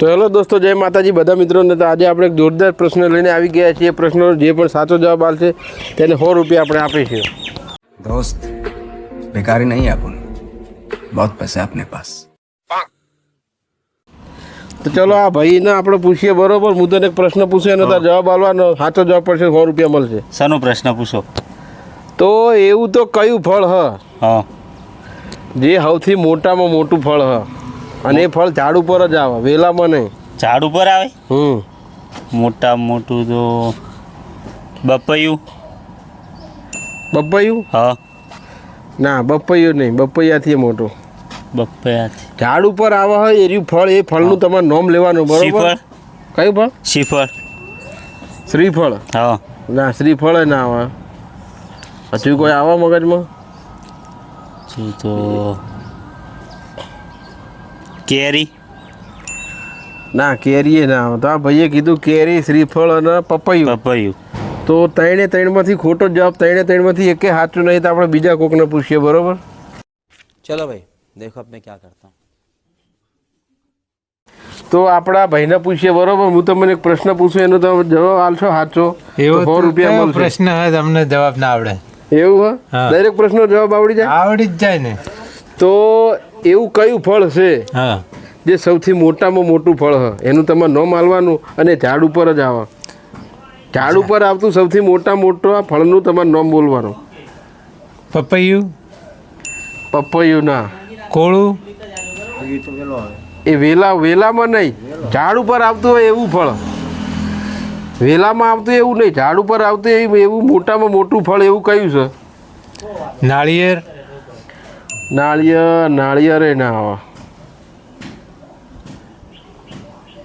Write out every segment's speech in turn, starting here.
તો હેલો દોસ્તો જય માતાજી. બધા મિત્રોને તો આજે આપણે એક જોરદાર પ્રશ્ન લઈને આવી ગયા છીએ. પ્રશ્નો જે પણ સાચો જવાબ આવશે તેને સો રૂપિયા આપણે આપીશું દોસ્ત બેકારી નહીં આપું. બહુ પૈસા આપને પાસ. તો ચલો આ ભાઈને આપણે પૂછીએ બરોબર. હું તને એક પ્રશ્ન પૂછે એનો તાર જવાબ આવવાનો સાચો જવાબ પડશે સો રૂપિયા મળશે. શાનો પ્રશ્ન પૂછો? તો એવું તો કયું ફળ હ. જે સૌથી મોટામાં મોટું ફળ હ? અને એ ફળ ઝાડ ઉપર જ આવે વેલામાં નહીં. ઝાડ ઉપર આવે? હમ. મોટા મોટું તો બપૈયું. બપૈયું? હા. ના બપૈયું નહીં બપૈયાથી મોટું. બપૈયાથી. ઝાડ ઉપર આવે હોય એર્યું ફળ એ ફળનું તમારે નામ લેવાનું બરોબર? કયું ફળ? શ્રીફળ. શ્રીફળ. હા. ના શ્રીફળ ના આવે. હજુ કોઈ આવા મગજમાં? તો કેરી? ના કેરીએ ના આવે તો આ ભાઈએ કીધું કેરી શ્રીફળ અને પપૈયું. પપૈયું. તો ત્રણે ત્રણમાંથી ખોટો જવાબ ત્રણે ત્રણમાંથી એકે સાચું નહીં તો આપણે બીજા કોકને પૂછીએ બરોબર? ચલો ભાઈ દેખો મેં ક્યાં કરતા. તો આપણા ભાઈને પૂછીએ બરોબર? હું તમને એક પ્રશ્ન પૂછું એનો તમે જવાબ આલશો સાચો સો રૂપિયા મળશે. પ્રશ્ન તમને જવાબ ના આવડે. એવું હા. દરેક પ્રશ્નનો જવાબ આવડી જાય? આવડી જ જાય ને. તો એવું કયું ફળ છે? હા. જે સૌથી મોટામાં મોટું ફળ હ. એનું તમે ન માલવાનું અને ઝાડ ઉપર જ આવે. ઝાડ ઉપર આવતું સૌથી મોટા મોટો આ ફળનું તમારે નામ બોલવાનું. પપૈયું? પપૈયું ના કોળું? એ વેલા વેલામાં નહીં. ઝાડ ઉપર આવતું હોય એવું ફળ. વેલામાં આવતું એવું નહીં. ઝાડ ઉપર આવતું એવું એવું મોટામાં મોટું ફળ એવું કયું છે? નાળિયેર? નાળિયેર નાળિયેર એ ના આવે.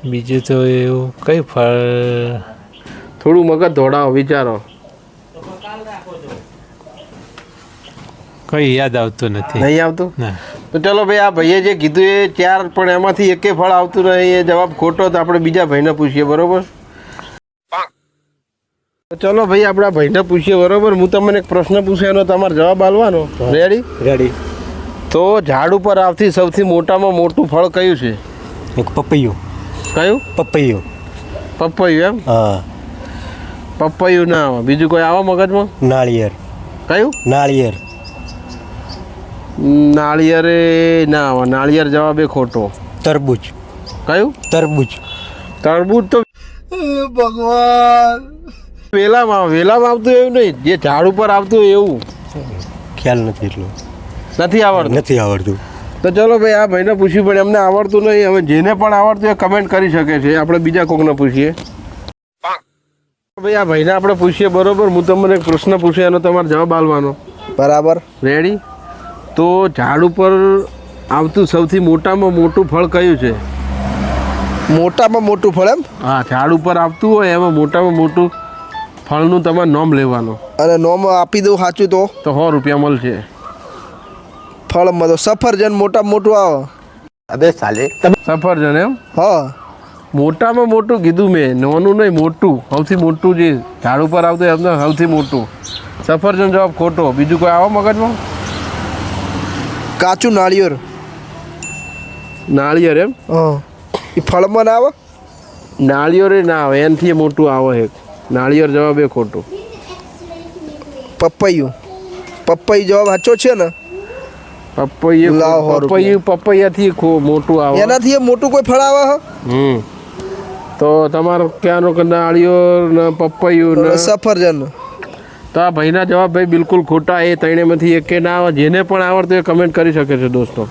બીજું તો એવું કઈ ફળ? થોડું મગજ ધોડાવો વિચારો. કઈ યાદ આવતું નથી. નહીં આવતું? ના. તો ચલો ભાઈ આ ભાઈએ જે કીધું એ ચાર પણ એમાંથી એકે ફળ આવતું નહીં એ જવાબ ખોટો તો આપણે બીજા ભાઈને પૂછીએ બરોબર? તો ચલો ભાઈ આપણા ભાઈને પૂછીએ બરોબર? હું તમને એક પ્રશ્ન પૂછે એનો તમારે જવાબ આલવાનો. રેડી રેડી તો ઝાડ ઉપર આવતી સૌથી મોટામાં મોટું ફળ કયું છે? એક પપૈયું. કયું? પપૈયું. પપૈયું એમ? હા. પપૈયું ના આવે. બીજું કોઈ આવે મગજમાં? નાળિયેર. કયું? નાળિયેર. નાળિયેરે ના આવે. નાળિયેર જવાબ એ ખોટો. તરબૂચ. કયું? તરબૂચ. તરબૂચ તો ભગવાન. વેલામાં આવે. વેલામાં આવતું એવું નહીં. જે ઝાડ ઉપર આવતું એવું. ખ્યાલ નથી એટલો. નથી આવડતું? નથી આવડતું. તો ચલો ભાઈ આ ભાઈને પૂછ્યું પણ એમને આવડતું નહીં. હવે જેને પણ આવડતું એ કમેન્ટ કરી શકે છે. આપણે બીજા કોકને પૂછીએ. ભાઈ આ ભાઈને આપણે પૂછીએ બરોબર? હું તમને એક પ્રશ્ન પૂછું એનો તમારે જવાબ આલવાનો. બરાબર. રેડી તો ઝાડ ઉપર આવતું સૌથી મોટામાં મોટું ફળ કયું છે? મોટામાં મોટું ફળ એમ? હા ઝાડ ઉપર આવતું હોય એમાં મોટામાં મોટું ફળનું તમારે નોમ લેવાનું. અને નોમ આપી દઉં સાચું તો? તો સો રૂપિયા મળશે. ફળમાં તો સફરજન મોટા મોટું આવે. સફરજન એમ? હા. મોટામાં મોટું કીધું મેં નાનું નહીં મોટું. સૌથી મોટું જે ઝાડ ઉપર આવતું એમને સૌથી મોટું. સફરજન જવાબ ખોટો. બીજું કોઈ આવો મગજમાં? કાચું નાળિયેર. નાળિયેર એમ? હા. એ ફળમાં ના આવે? નાળિયેર ના આવે એનાથી મોટું આવે એક. નાળિયેર જવાબ એ ખોટું. પપૈયું. પપૈયું જવાબ સાચો છે ને? પપૈયું પપૈયું પપૈયાથી મોટું આવે. એનાથી મોટું કોઈ ફળ આવે હમ. તો તમારો ક્યાંનો કે નાળિયેર ને પપૈયું ને? સફરજન. તો આ ભાઈના જવાબ ભાઈ બિલકુલ ખોટા. એ ત્રણેયમાંથી એકે ના આવે. જેને પણ આવડતું એ કમેન્ટ કરી શકે છે દોસ્તો.